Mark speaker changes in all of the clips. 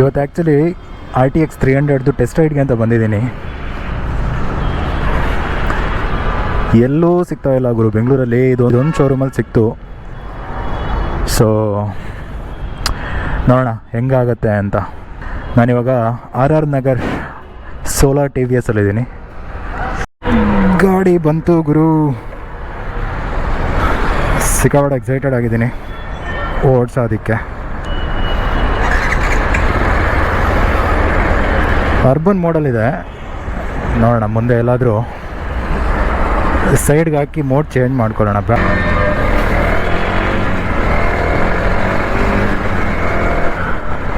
Speaker 1: ಇವತ್ತು actually R T X three hundred test ರೈಡ್ಗೆ ಅಂತ ಬಂದಿದ್ದೀನಿ. ಎಲ್ಲೂ ಸಿಗ್ತಾ ಇಲ್ಲ ಗುರು. ಬೆಂಗಳೂರಲ್ಲಿ ಇದು ಒಂದು ಶೋರೂಮಲ್ಲಿ ಸಿಕ್ತು. ಸೊ ನೋಡೋಣ ಹೆಂಗಾಗತ್ತೆ ಅಂತ. ನಾನಿವಾಗ R R Nagar solar T V ಎಸ್ಸಲ್ಲಿದ್ದೀನಿ ಗಾಡಿ ಬಂತು ಗುರು. ಸಿಕ್ಕಾಪಟ್ಟೆ ಎಕ್ಸೈಟೆಡ್ ಆಗಿದ್ದೀನಿ. ಓಡಿಸೋದಕ್ಕೆ. ಅರ್ಬನ್ ಮೋಡಲ್ ಇದೆ. ನೋಡೋಣ, ಮುಂದೆ ಎಲ್ಲಾದರೂ ಸೈಡ್ಗೆ ಹಾಕಿ ಮೋಡ್ ಚೇಂಜ್ ಮಾಡ್ಕೊಳ್ಳೋಣ.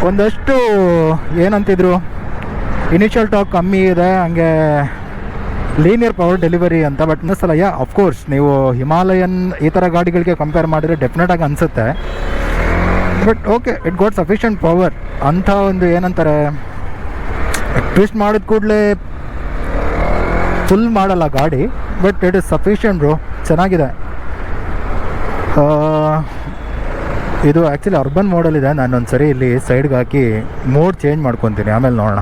Speaker 1: ಒಂದಷ್ಟು ಏನಂತಿದ್ರು? ಇನಿಷಿಯಲ್ ಟಾಕ್ ಕಮ್ಮಿ ಇದೆ, ಹಂಗೆ ಲೀನಿಯರ್ ಪವರ್ ಡೆಲಿವರಿ ಅಂತ ಬಟ್ ಅನ್ನಿಸಲ್ಲ ಯಾ ಅಫ್ಕೋರ್ಸ್ ನೀವು ಹಿಮಾಲಯನ್ ಈ ಥರ ಗಾಡಿಗಳಿಗೆ ಕಂಪೇರ್ ಮಾಡಿದರೆ ಡೆಫಿನೆಟಾಗಿ ಅನಿಸುತ್ತೆ. But okay it got sufficient power ಅಂಥ ಒಂದು ಏನಂತಾರೆ? ಟ್ವಿಸ್ಟ್ ಮಾಡಿದ ಕೂಡಲೇ ಫುಲ್ ಮಾಡಲ್ಲ ಗಾಡಿ but it is sufficient bro ಚೆನ್ನಾಗಿದೆ. ಇದು ಆ್ಯಕ್ಚುಲಿ ಅರ್ಬನ್ ಮೋಡಲ್ ಇದೆ. ನಾನು ಒಂದು ಸರಿ ಇಲ್ಲಿ ಸೈಡ್ಗೆ ಹಾಕಿ ಮೋಡ್ ಚೇಂಜ್ ಮಾಡ್ಕೊತೀನಿ. ಆಮೇಲೆ ನೋಡೋಣ.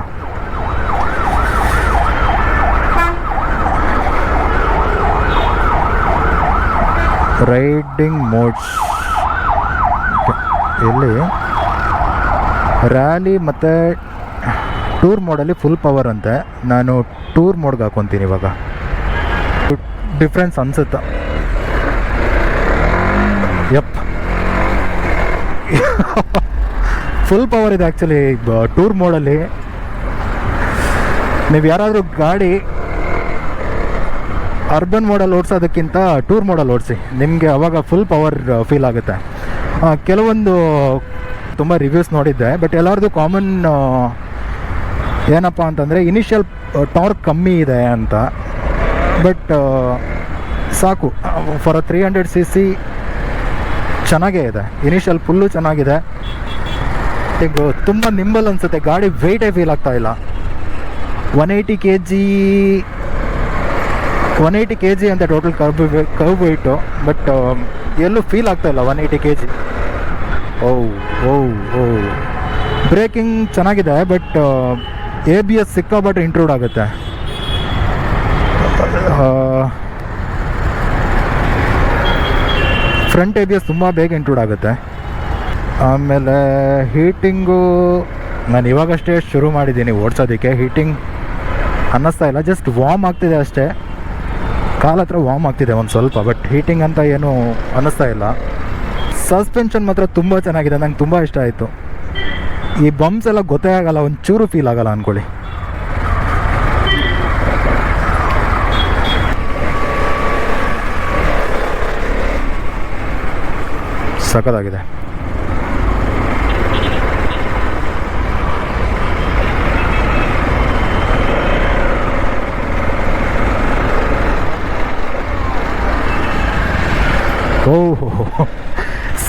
Speaker 1: ರೈಡಿಂಗ್ ಮೋಡ್ಸ್ ಇಲ್ಲಿ ರ್ಯಾಲಿ ಮತ್ತು ಟೂರ್ ಮೋಡಲ್ಲಿ ಫುಲ್ ಪವರ್ ಅಂತೆ. ನಾನು ಟೂರ್ ಮೋಡ್ಗೆ ಹಾಕೊತೀನಿ ಇವಾಗ. ಡಿಫ್ರೆನ್ಸ್ ಅನಿಸುತ್ತೆ? ಯಪ್ ಫುಲ್ ಪವರ್ ಇದೆ ಆ್ಯಕ್ಚುಲಿ ಟೂರ್ ಮೋಡಲ್ಲಿ. ನೀವು ಯಾರಾದರೂ ಗಾಡಿ ಅರ್ಬನ್ ಮೋಡಲ್ ಓಡಿಸೋದಕ್ಕಿಂತ ಟೂರ್ ಮೋಡಲ್ ಓಡಿಸಿ. ನಿಮಗೆ ಅವಾಗ ಫುಲ್ ಪವರ್ ಫೀಲ್ ಆಗುತ್ತೆ. ಕೆಲವೊಂದು ತುಂಬ ರಿವ್ಯೂಸ್ ನೋಡಿದ್ದೆ ಬಟ್ ಎಲ್ಲರದು ಕಾಮನ್ ಏನಪ್ಪ ಅಂತಂದರೆ ಇನಿಷಿಯಲ್ ಟಾರ್ಕ್ ಕಮ್ಮಿ ಇದೆ ಅಂತ. ಬಟ್ ಸಾಕು. For three hundred C C ಚೆನ್ನಾಗೇ ಇದೆ. ಇನಿಷಿಯಲ್ ಫುಲ್ಲು ಚೆನ್ನಾಗಿದೆ. ಈಗ ತುಂಬ ನಿಂಬಲ್ ಅನಿಸುತ್ತೆ. ಗಾಡಿ ವೆಯ್ಟೇ ಫೀಲ್ ಆಗ್ತಾ ಇಲ್ಲ. One eighty K G one eighty K G ಅಂತ total kerb kerb weight but ಎಲ್ಲೂ ಫೀಲ್ ಆಗ್ತಾ ಇಲ್ಲ ಒನ್ ಏಯ್ಟಿ ಕೆ ಜಿ ಓ ಓ ಓ ಬ್ರೇಕಿಂಗ್ ಚೆನ್ನಾಗಿದೆ ಬಟ್ ಎ ಬಿ ಎಸ್ ಸಿಕ್ಕಾಬಟ್ಟೆ ಇಂಟ್ರೂಡ್ ಆಗುತ್ತೆ. ಫ್ರಂಟ್ ಎ ಬಿ ಎಸ್ ತುಂಬ ಬೇಗ ಇಂಟ್ರೂಡ್ ಆಗುತ್ತೆ. ಆಮೇಲೆ ಹೀಟಿಂಗು ನಾನು ಇವಾಗಷ್ಟೇ ಶುರು ಮಾಡಿದ್ದೀನಿ ಓಡಿಸೋದಕ್ಕೆ. ಹೀಟಿಂಗ್ ಅನ್ನಿಸ್ತಾ ಇಲ್ಲ ಜಸ್ಟ್ ವಾರ್ಮ್ ಆಗ್ತಿದೆ ಅಷ್ಟೇ. ಕಾಲ ಹತ್ರ ವಾರ್ಮ್ ಆಗ್ತಿದೆ ಒಂದು ಸ್ವಲ್ಪ ಬಟ್ ಹೀಟಿಂಗ್ ಅಂತ ಏನು ಅನ್ನಿಸ್ತಾ ಇಲ್ಲ. ಸಸ್ಪೆನ್ಷನ್ ಮಾತ್ರ ತುಂಬ ಚೆನ್ನಾಗಿದೆ, ನಂಗೆ ತುಂಬ ಇಷ್ಟ ಆಯಿತು. ಈ ಬಂಪ್ಸ್ ಎಲ್ಲ ಗೊತ್ತೇ ಆಗಲ್ಲ ಒಂಚೂರು ಫೀಲ್ ಆಗಲ್ಲ ಅಂದ್ಕೊಳ್ಳಿ ಸಖತ್ತಾಗಿದೆ. ಓಹೋ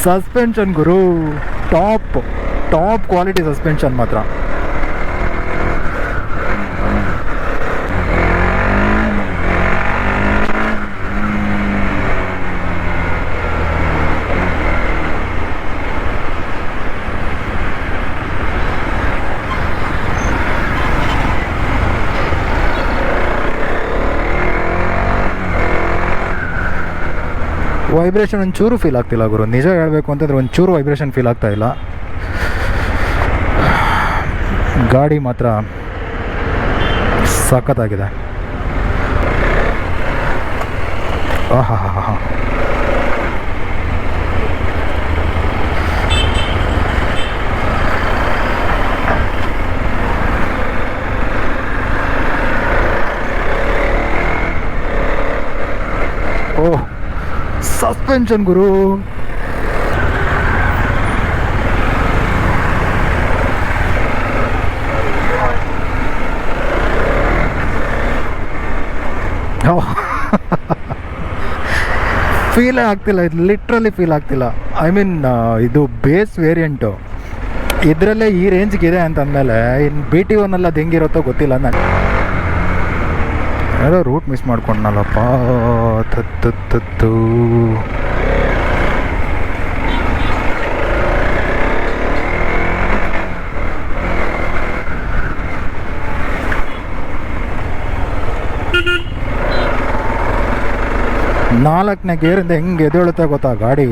Speaker 1: ಸಸ್ಪೆನ್ಷನ್ ಗುರು ಟಾಪ್ ಟಾಪ್ ಕ್ವಾಲಿಟಿ ಸಸ್ಪೆನ್ಷನ್ ಮಾತ್ರ. ವೈಬ್ರೇಷನ್ ಒಂಚೂರು ಫೀಲ್ ಆಗ್ತಿಲ್ಲ ಗುರು. ನಿಜ ಹೇಳಬೇಕು ಅಂತಂದ್ರೆ ಒಂಚೂರು ವೈಬ್ರೇಷನ್ ಫೀಲ್ ಆಗ್ತಾ ಇಲ್ಲ. ಗಾಡಿ ಮಾತ್ರ ಸಖತ್ತಾಗಿದೆ. ಆಹಾ ಹಾ ಓಹ್ ಸಸ್ಪೆನ್ಷನ್ ಗುರು. ಫೀಲೇ ಆಗ್ತಿಲ್ಲ, ಇದು ಲಿಟ್ರಲಿ ಫೀಲ್ ಆಗ್ತಿಲ್ಲ. ಐ ಮೀನ್ ಇದು ಬೇಸ್ ವೇರಿಯಂಟು ಇದರಲ್ಲೇ ಈ ರೇಂಜ್ಗೆ ಇದೆ ಅಂತಂದಮೇಲೆ ಇನ್ನು ಬಿ ಟಿ ಒನ್ನೆಲ್ಲ ಅದು ಹೆಂಗಿರುತ್ತೋ ಗೊತ್ತಿಲ್ಲ ನಾನು ಏನೋ ರೂಟ್ ಮಿಸ್ ಮಾಡ್ಕೊಂಡ್ನಲ್ಲಪ್ಪ. ತತ್ತು ನಾಲ್ಕನೇ ಗೇರಿಂದ ಹೆಂಗೆ ಎದ್ದೇಳುತ್ತೆ ಗೊತ್ತಾ ಗಾಡಿ?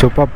Speaker 1: ಸೂಪರ್.